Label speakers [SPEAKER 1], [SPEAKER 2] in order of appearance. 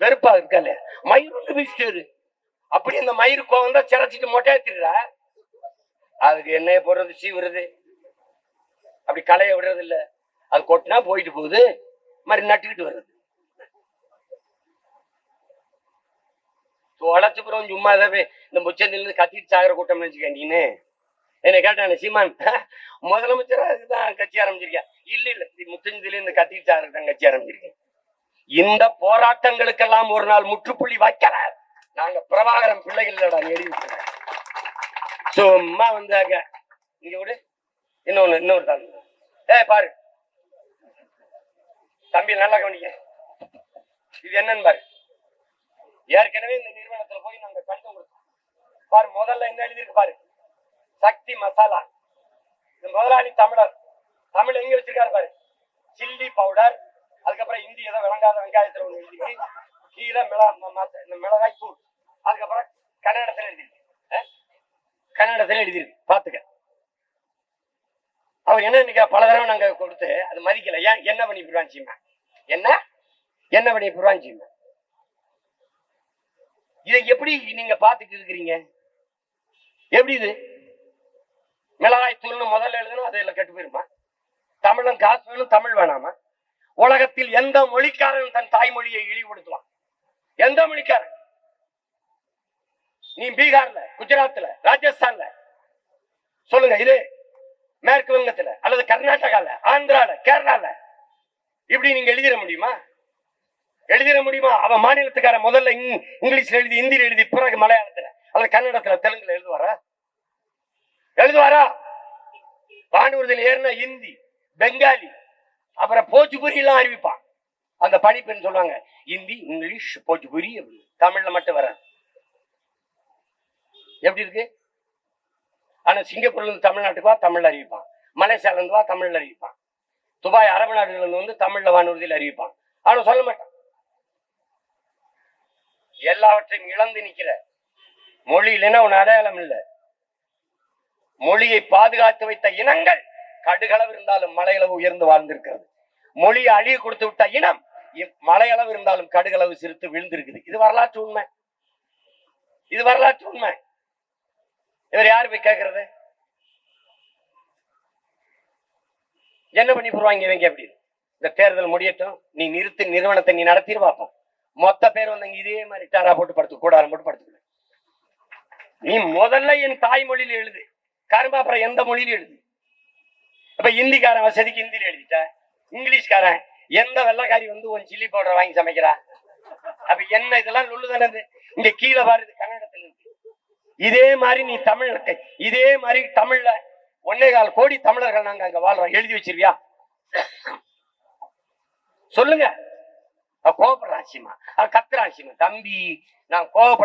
[SPEAKER 1] வெறுப்பா இருக்கல மயிர் வந்து வீசிட்டாரு அப்படி அந்த மயிர் கோவம் தான் சிரைச்சிட்டு மொட்டையாத்திடுறா அதுக்கு எண்ணெய போடுறது சீவுறது. அப்படி களைய விடுறது இல்ல. அது கொட்டினா போயிட்டு போகுது. மாதிரி நட்டுக்கிட்டு வருது. தொலைச்சுப்புறம் சும்மா ஏதாவது இந்த முச்சந்திலிருந்து கத்திட்டு சாகிற கூட்டம் வச்சுக்க என்ன கேட்டானே சீமான் முதலமைச்சரா இதுதான் கட்சி ஆரம்பிச்சிருக்கேன் இல்ல இல்ல. முத்தஞ்சதில இருந்து கத்திட்டு சாகிற தான் கட்சி ஆரம்பிச்சிருக்கேன் இந்த போராட்டங்களுக்கெல்லாம் ஒரு நாள் முற்றுப்புள்ளி வைக்கல நாங்க பிரபாகரம் பிள்ளைகளோட இல்லடா எழுதி சும்மா வந்தாங்க. இங்க விடு. இன்னொன்னு இன்னொரு தான் ஏ பாரு. தம்பி நல்லா கவனிக்க இது என்னன்னு பாரு. ஏற்கனவே இந்த நிறுவனத்துல போய் நாங்க கடிதம் கொடுத்தோம். பாரு முதல்ல என்ன எழுதியிருக்கு பாரு. சக்தி மசாலா. இந்த முதலாளி தமிழர். தமிழ் எங்க வச்சிருக்காரு பாரு? சில்லி பவுடர் அதுக்கப்புறம் இந்தி ஏதோ விளங்காத வெங்காயத்துல ஒண்ணு எழுதிருக்கு கீழே மிளகா ம- இந்த மிளகாய் தூள். அதுக்கப்புறம் கன்னடத்துல எழுதிருக்கு அஹ்? கன்னடத்துல எழுதிருக்கு பாத்துக்க அவர் என்ன நினைக்கிற பல தடவை நாங்க கொடுத்து அது மதிக்கல. ஏன்? என்ன பண்ணி புருவாஞ்சிமா என்ன? என்ன பண்ணி புருவாஞ்சிமா இதை எப்படி நீங்க பாத்துட்டு இருக்கிறீங்க? எப்படி இது? மிளகாய் தூள்னு முதல்ல எழுதணும் அதில் கெட்டு போயிருமா? தமிழும் காசு வேணும் தமிழ் வேணாமா? உலகத்தில் எந்த மொழிக்காரன் தன் தாய்மொழியை இழிவுபடுத்துவான்? எந்த மொழிக்காரன்? நீ பீகார்ல குஜராத்ல ராஜஸ்தான்ல சொல்லுங்க இது மேற்கு வங்கத்துல அல்லது கர்நாடகால ஆந்திரால கேரளால இப்படி நீங்க எழுதிட முடியுமா? எழுதிட முடியுமா? அவன் மாநிலத்துக்கார முதல்ல இங்- இங்கிலீஷ்ல எழுதி ஹிந்தியில எழுதி பிறகு மலையாளத்துல அல்லது கன்னடத்துல தெலுங்குல எழுதுவாரா? எழுதுவாரா? வானூர்தியில் ஏறின ஹிந்தி பெங்காலி அப்புறம் போச்சுபுரி எல்லாம் அறிவிப்பான். அந்த படிப்புன்னு சொல்லுவாங்க. ஹிந்தி இங்கிலீஷ் போச்சுபுரி அப்படி தமிழ்ல மட்டும் வராது. எப்படி இருக்கு? ஆனா சிங்கப்பூர்ல இருந்து தமிழ்நாட்டுக்கு வா தமிழ்ல அறிவிப்பான். மலேசியால இருந்து வா தமிழ்ல அறிவிப்பான். துபாய் அரபு நாடுகள் இருந்து வந்து தமிழ்ல வானூர்தியில் அறிவிப்பான். ஆனா சொல்ல மாட்டான். எல்லாவற்றையும் இழந்து நிக்கிற மொழி இல்லைன்னா உன் அடையாளம் இல்லை. மொழியை பாதுகாத்து வைத்த இனங்கள் கடுகளவு இருந்தாலும் மலையளவு உயர்ந்து வாழ்ந்திருக்கிறது. மொழியை அழிய கொடுத்து விட்ட இனம் மலையளவு இருந்தாலும் கடுகளவு சிரித்து விழுந்திருக்குது. இது வரலாற்று உண்மை. இது வரலாற்று உண்மை. இவர் யாரு போய் கேட்கறது என்ன பண்ணி போடுவாங்க இவங்க எப்படி இந்த தேர்தல் முடியட்டும். நீ நிறுத்து நிறுவனத்தை நீ நடத்திட்டு பார்ப்போம் மொத்த பேர் வந்தவங்க இதே மாதிரி டாரா போட்டு படுத்து கூடாரம் போட்டு படுத்துக்கணும் நீ முதல்ல என் தாய்மொழியில் எழுது. கரும்பா அப்புறம் எந்த மொழியில எழுது? அப்ப ஹிந்திக்காரன் வசதிக்கு ஹிந்தியில எழுதிட்ட? இங்கிலீஷ்காரன் எந்த வெள்ளக்காரி வந்து ஒரு சில்லி பவுடர் வாங்கி சமைக்கிறா? அப்ப என்ன இதெல்லாம் லொல்லு இங்க கீழே பாருது கன்னடத்துல இருக்கு. இதே மாதிரி நீ தமிழ் இதே மாதிரி தமிழ்ல ஒன்னே கால் கோடி தமிழர்கள் நாங்க அங்க வாழ்றோம். எழுதி வச்சிருவியா சொல்லுங்க. அவ கோபப்படுறான் சிமா கத்துறான் சிமா தம்பி நான் கோபப்பட